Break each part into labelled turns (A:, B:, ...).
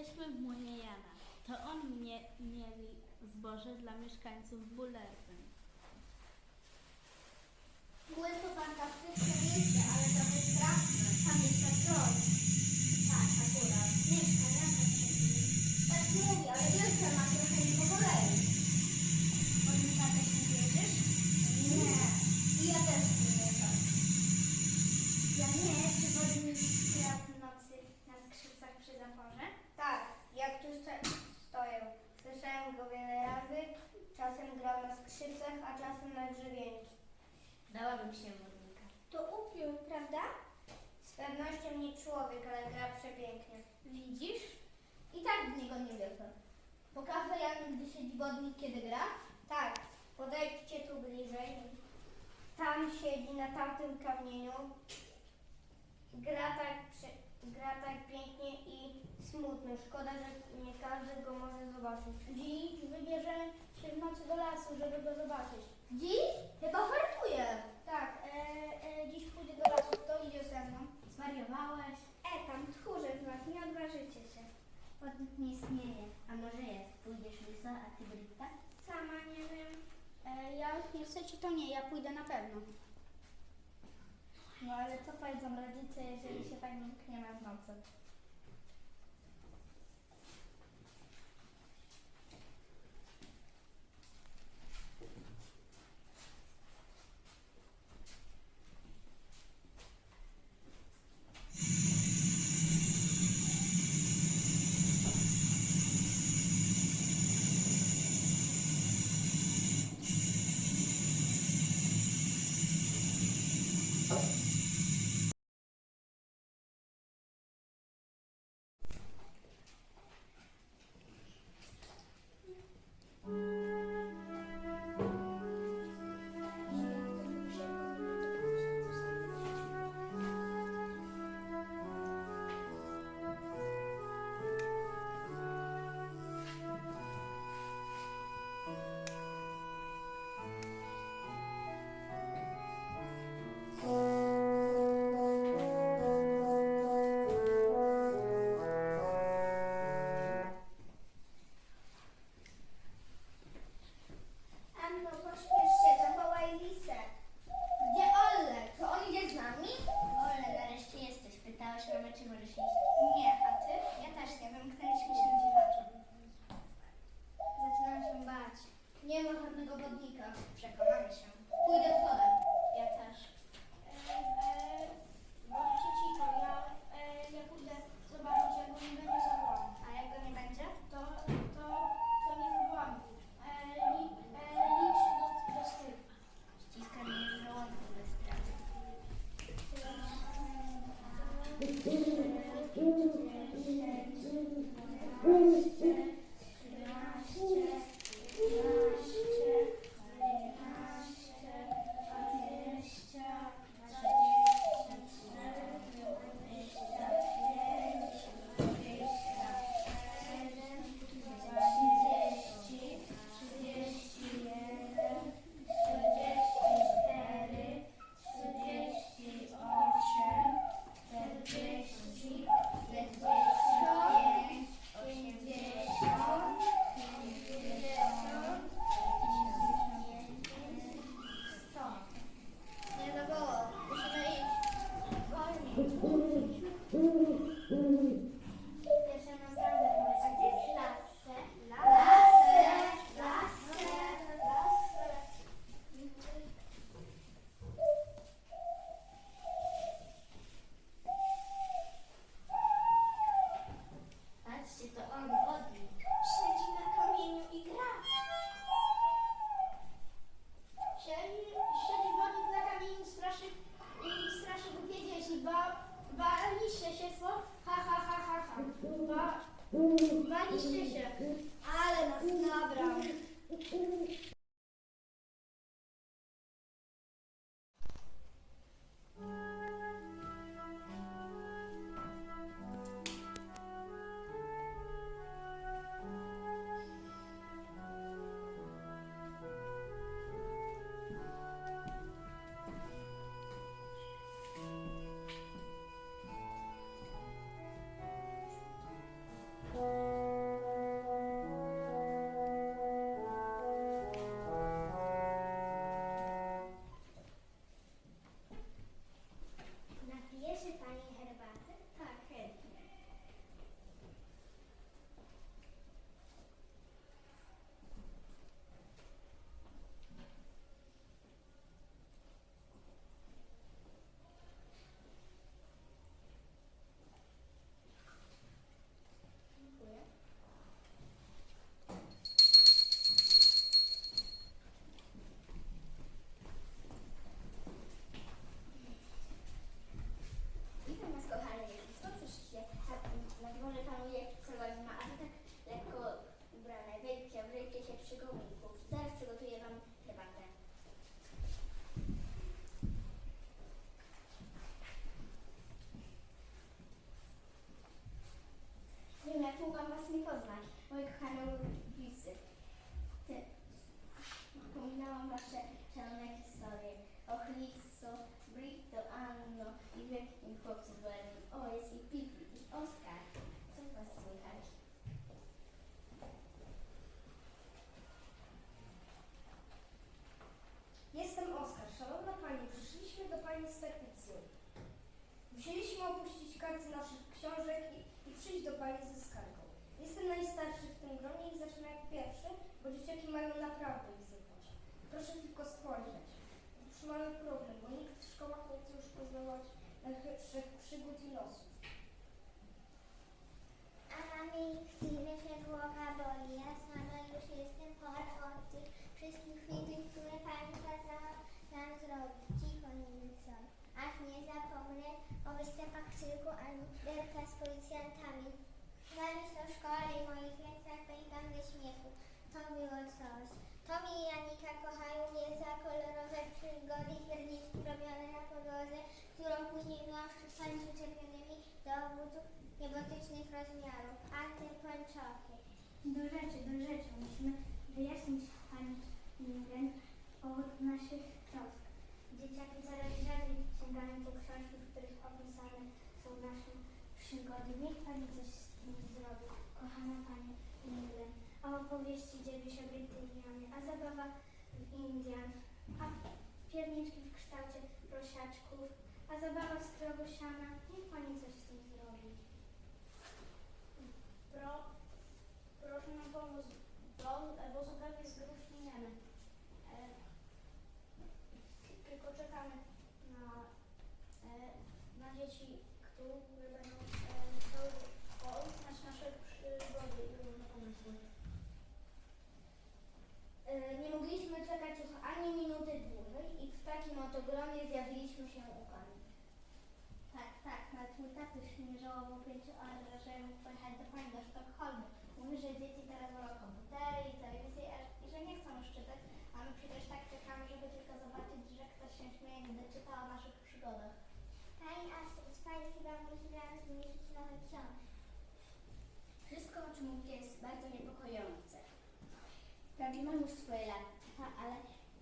A: Jesteśmy w młynie Jana. To on mnie mieli zboże dla mieszkańców Bullerzyn.
B: Młyn to fantastyczne miejsce, ale trochę straszne. Tam mieszka troll. Tak, akurat. Mieszka, ja tak. Tak mówi, ale wiesz, że ma trochę nie po kolei. Monika też nie wierzysz? Nie. I ja też nie wierzę. Ja nie, czy wodnik raz w nocy na skrzypcach przy zaporze? Tak, jak tu sto- stoję. Go wiele razy. Czasem grał na skrzypcach, a czasem na grzebienki.
C: Dałabym się modnika.
B: To upiór, prawda? Z pewnością nie człowiek, ale gra przepięknie. Widzisz? I tak w niego nie wierzę. Pokażę Jan, gdy siedzi wodnik, kiedy gra? Tak. Podejdźcie tu bliżej. Tam siedzi na tamtym kamieniu. Gra tak, gra tak pięknie i smutno. Szkoda, że nie każdy go może zobaczyć. Dziś wybierze się w nocy do lasu, żeby go zobaczyć. Dziś? Chyba hartuje. Tak, e, e, dziś pójdę do lasu. Kto idzie ze mną?
C: Zwariowałeś?
B: E, tam tchórze z was, nie odważycie się.
C: Wodnik nie istnieje. A może jest? Pójdziesz Lisa, a ty Britta?
B: Sama nie wiem. E, ja nie chcecie, to nie, ja pójdę na pewno. No ale co powiedzą rodzice, jeżeli się tak mkniemy w nocy? Baliście się. Ale
C: wisy. Ty, wspominałam wasze szalone historie o Chrisu, Brito, Anno i wielkim chłopcu byłem. O, jest i Pipi, i Oskar. Co was słychać?
B: Jestem Oskar. Szanowna Pani, przyszliśmy do Pani z petycją. Musieliśmy opuścić karty naszych książek i, i przyjść do Pani ze skargą. Jestem najstarszy w tym gronie i zacznę jak pierwszy, bo dzieciaki mają naprawdę wizytać. Proszę tylko spojrzeć. Już mamy problem, bo nikt w szkołach nie chce już poznawać naszych przygód i losów.
D: A mamy chwilę, że głowa boli. Ja sama już jestem chora od tych wszystkich figlów, które pani kazała nam zrobić. Cicho, wycoj. Aż nie zapomnę o występach cyrku ani derka z policjantami. Zaraz do szkoły i moich lekcjach pękam ze śmiechu. To było coś. Tomi i Janika kochają mnie za kolorowe przygody pierniczki robione na podłodze, którą później miąższy sami przyczepionymi do obudów niebotycznych rozmiarów. A te pończochy.
E: Do rzeczy, do rzeczy. Musimy wyjaśnić Pani Lindgren powód naszych trosk. Dzieciaki coraz rzadziej sięgają po książki, w których opisane są nasze przygody. Niech Pani coś kochana Pani Lindgren. A opowieści dzieje się Brytyjanie, a zabawa w Indian, a pierniczki w kształcie prosiaczków, a zabawa z siana. Niech Pani coś z tym zrobi.
D: Pro, proszę nam pomóc, bo, bo zupełnie zgruźniemy. E, tylko czekamy na, e, na dzieci, które będą e, chciały poznać nasze przygody i różne pomysły.
C: E, Nie mogliśmy czekać już ani minuty dłużej i w takim oto gronie zjawiliśmy się u Pani.
E: Tak, tak, nawet mój tatuś nie żałował pięciu euro, że mógł pojechać do pani do Sztokholmu. Mówi, że dzieci teraz wolą komputery i telewizję a- i że nie chcą już czytać, a my przecież tak czekamy, żeby tylko zobaczyć, że ktoś się śmieje, gdy czyta o naszych przygodach.
D: Pani Astrid, Pani chyba musi nas wymyślić nowe książki.
C: Wszystko, o czym mówię, jest bardzo niepokojące. Wprawdzie mam już swoje lata, ale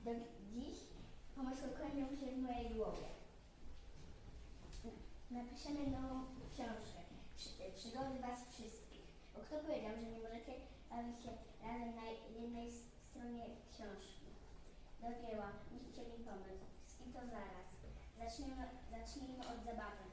C: do dziś pomysły krążą się w mojej głowie. Napiszemy nową książkę. Przy, przygody Was wszystkich. Bo kto powiedział, że nie możecie bawić się razem na jednej stronie książki? Do dzieła, musicie mi pomóc. I to zaraz. Zacznijmy, zacznijmy od zabawy.